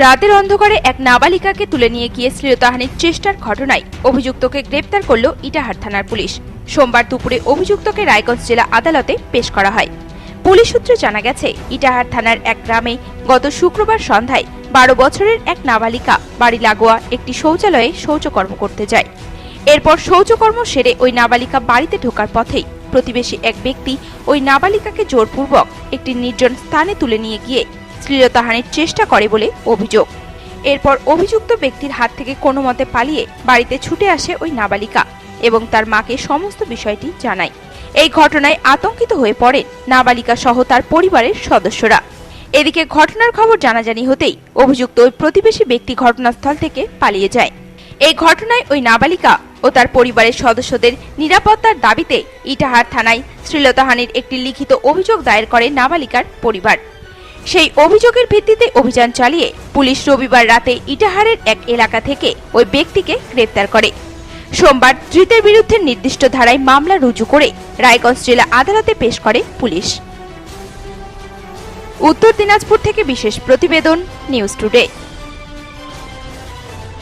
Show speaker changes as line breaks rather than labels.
রাতের অন্ধকারে এক নাবালিকাকে তুলে নিয়ে গিয়ে শ্লীলতাহানির চেষ্টার ঘটনায় অভিযুক্তকে গ্রেপ্তার করল ইটাহার থানার পুলিশ। সোমবার দুপুরে অভিযুক্তকে রায়গঞ্জ জেলা আদালতে পেশ করা হয়। পুলিশ সূত্রে জানা গেছে, ইটাহার থানার এক গ্রামে গত শুক্রবার সন্ধ্যায় বারো বছরের এক নাবালিকা বাড়ি লাগোয়া একটি শৌচালয়ে শৌচকর্ম করতে যায়। এরপর শৌচকর্ম সেরে ওই নাবালিকা বাড়িতে ঢোকার পথেই প্রতিবেশী এক ব্যক্তি ওই নাবালিকাকে জোরপূর্বক একটি নির্জন স্থানে তুলে নিয়ে গিয়ে শ্লীলতাহানির চেষ্টা করে বলে অভিযোগ। এরপর অভিযুক্ত ব্যক্তির হাত থেকে কোনো মতে পালিয়ে বাড়িতে ছুটে আসে ওই নাবালিকা এবং তার মাকে সমস্ত বিষয়টি জানায়। এই ঘটনায় আতঙ্কিত হয়ে পড়েন নাবালিকা সহ তার পরিবারের সদস্যরা। এদিকে ঘটনার খবর জানাজানি হতেই অভিযুক্ত ওই প্রতিবেশী ব্যক্তি ঘটনাস্থল থেকে পালিয়ে যায়। এই ঘটনায় ওই নাবালিকা ও তার পরিবারের সদস্যদের নিরাপত্তার দাবিতে ইটাহার থানায় শ্লীলতাহানির একটি লিখিত অভিযোগ দায়ের করে নাবালিকার পরিবার। সেই অভিযোগের ভিত্তিতে অভিযান চালিয়ে পুলিশ রবিবার রাতে ইটাহারের এক এলাকা থেকে ওই ব্যক্তিকে গ্রেপ্তার করে। সোমবার ধৃতের বিরুদ্ধে নির্দিষ্ট ধারায় মামলা রুজু করে রায়গঞ্জ জেলা আদালতে পেশ করে পুলিশ। উত্তর দিনাজপুর থেকে বিশেষ প্রতিবেদন নিউজ টুডে।